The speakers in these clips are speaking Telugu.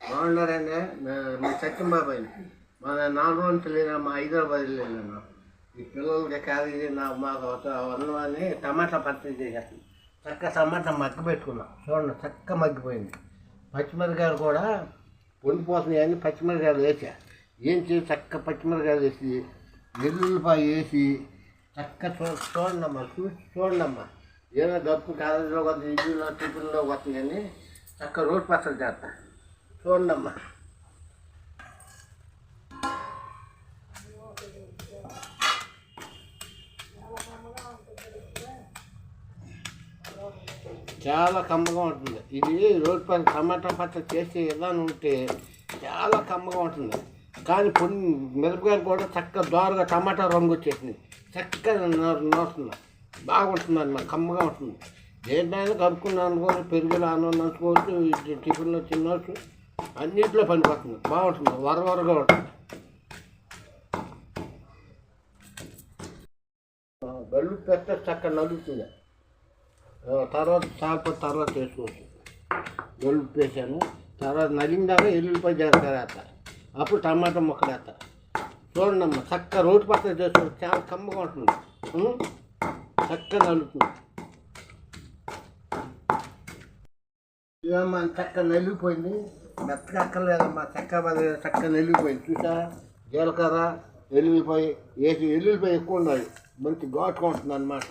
బాగున్నారండి నా- మా సత్యం బాబాయ్. మా నాలుగు రోజులు తెలియదు మా హైదరాబాద్ వెళ్ళాను ఈ పిల్లలకి కాదు నా మాకు అన్నవాన్ని టమాటా పచ్చడి చేసేస్తాను చక్క టమాటా మగ్గి పెట్టుకున్నాం. చూడండి చక్క మగ్గిపోయింది. పచ్చిమిరకాయలు కూడా వండిపోతున్నాయి అని పచ్చిమిరకాయలు వేసా. ఏం చేసి చక్క పచ్చిమిరకాయలు వేసి వెల్లుల్లిపాయ వేసి చక్క చూ చూడండమ్మా చూసి చూడండమ్మా. ఏదో డబ్బు కాలేజీలో వస్తుంది ఇడ్లీలో టిఫిన్లో వస్తుంది అని చక్క రోడ్ పచ్చడి చేస్తాను చూడండమ్మా. చాలా కమ్మగా ఉంటుంది. ఇది రోడ్ పైన టమాటా పచ్చడి చేసే విధానం ఉంటే చాలా కమ్మగా ఉంటుంది. కానీ కొన్ని మిరపకాయలు కూడా చక్కగా దోరగా టమాటా రంగు వచ్చేసింది. చక్కగా నోస్తుంది బాగుంటుంది అన్నమాట కమ్మగా ఉంటుంది. దేంటైనా కలుపుకున్నాను అనుకోవచ్చు పెరుగులో అన్నం నంచుకోవచ్చు టిఫిన్లో తినవచ్చు అన్నింటిలో పనికొస్తుంది బాగుంటుంది. వరవరగా ఉంటుంది. గల్లు పెట్ట చక్కగా నలుగుతుంది. తర్వాత చాప తర్వాత వేసుకోవచ్చు. బల్లు వేసాను. తర్వాత నలిందాక ఎల్లుల్లిపాయ జాగ్రత్త అప్పుడు టమాటా ముక్కలు వేస్తా. చూడండి చక్క రోడ్డు పక్కన చేసుకోవచ్చు చాలా కమ్మగా ఉంటుంది. చక్క చక్కగా నలుగుతుంది. ఇదమ్మా చక్క నలిగిపోయింది. మెత్తగా అక్కర్లేదమ్మా చక్క చక్కగా చక్క చూసా జీలకర్ర ఎల్లుల్లిపాయ వేసి ఎల్లుల్లిపాయ ఎక్కువ ఉండాలి. మంచి ఘాటుగా ఉంటుంది అనమాట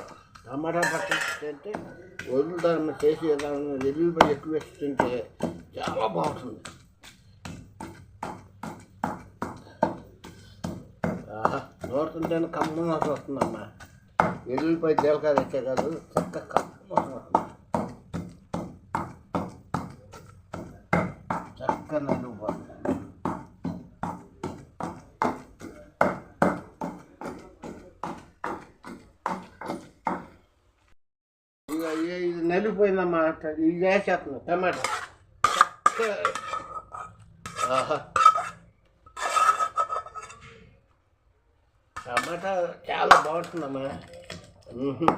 టమాటా పచ్చడి అంటే చేసి విధానం ఎల్లుల్లిపాయ ఎక్కువ వేసి తింటే చాలా బాగుంటుంది. నోరుతుంటేనే కమ్మ వాసన వస్తుందమ్మా. ఎల్లుల్లిపాయ జీలకర్ర వచ్చే కాదు చక్క చక్కగా నలుగుపోతుంది ఇక ఇది- ఇది ఇది వేసేస్తున్నాం టమాటా. టమాటా చాలా బాగుంటుందమ్మా. మ్మ్హ.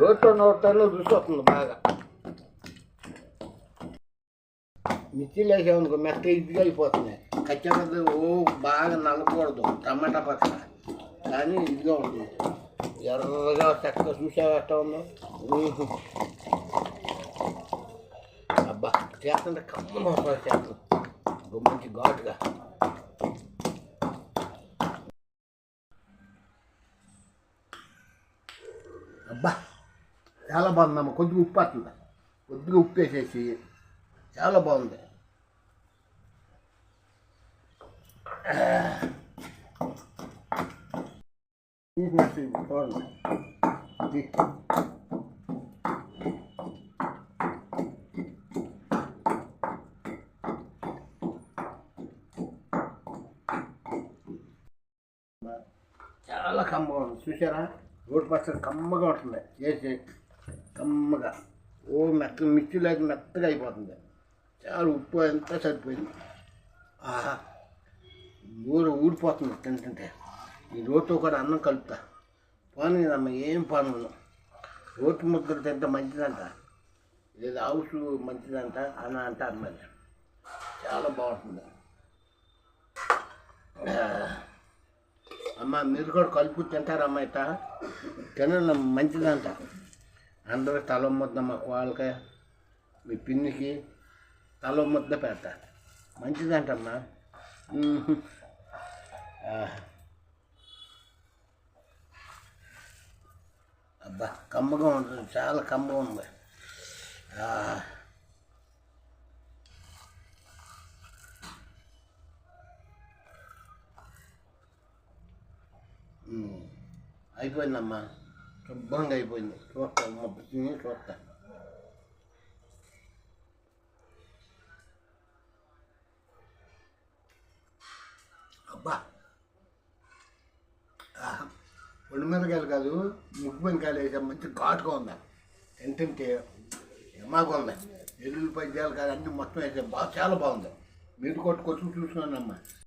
నోట్లో రుచి వస్తుంది బాగా. మిర్చిలు వేసామనుకో మెత్త ఇదిగా అయిపోతున్నాయి. కచ్చపద్ద ఓ బాగా నలకూడదు టమాటా పచ్చ కానీ ఇదిగా ఉంటుంది ఎర్రగా చక్కగా చూసావా ఎట్లా ఉందో? అబ్బా చేస్తుంటే కమ్మ మోసాలు చేస్తుంది. మంచి ఘాటుగా. అబ్బా చాలా బాగుందమ్మా. కొద్దిగా ఉప్పు వస్తుంది? కొద్దిగా ఉప్పు వేసేసి చాలా బాగుంది. తీసినట్టు చూడండి ఇది. చాలా కమ్మగా ఉంటుంది చూసారా రోడ్డు పచ్చడి కమ్మగా ఉంటుంది. చేసి కమ్మగా. ఓ మెత్త మిర్చి లేక మెత్తగా అయిపోతుంది. చాలా ఉప్పు అంతా సరిపోయింది. ఆహా. ఊరు ఊడిపోతుంది తింటుంటే. ఈ రోడ్తో కూడా అన్నం కలుపుతా. పోనీ అమ్మ ఏం పనులు రోటి ముద్దలు తింటే మంచిదంట. లేదా హౌస్ మంచిదంట అని అంటారు మరి చాలా బాగుంటుంది. అమ్మ మీరు కూడా కలుపు తింటారమ్మ ఇట తినడం మంచిదంట. అందరూ తల ముద్ద మా కోళ్ళకి మీ పిన్నికి తల ముద్ద పెడతా. మంచిదంటమ్మా అబ్బా కమ్మగా ఉంటుంది చాలా కమ్మగా ఉంది ఆ. మ్మ్. అయిపోయిందమ్మా శుభ్రంగా అయిపోయింది చూస్తా అమ్మ తిని చూస్తా అబ్బా. ఆహా. మిరకాయలు కాదు ముగ్గు మిరకాయలు వేసా మంచి ఘాటుగా ఉందా తింటుంటే ఎమ్మాగా ఉంది. ఎల్లుల్లి పద్యాలు కాదు అన్నీ మొత్తం వేసాం. బాగా చాలా బాగుంది. మీరు కొట్టుకొచ్చి చూసుకున్నానమ్మా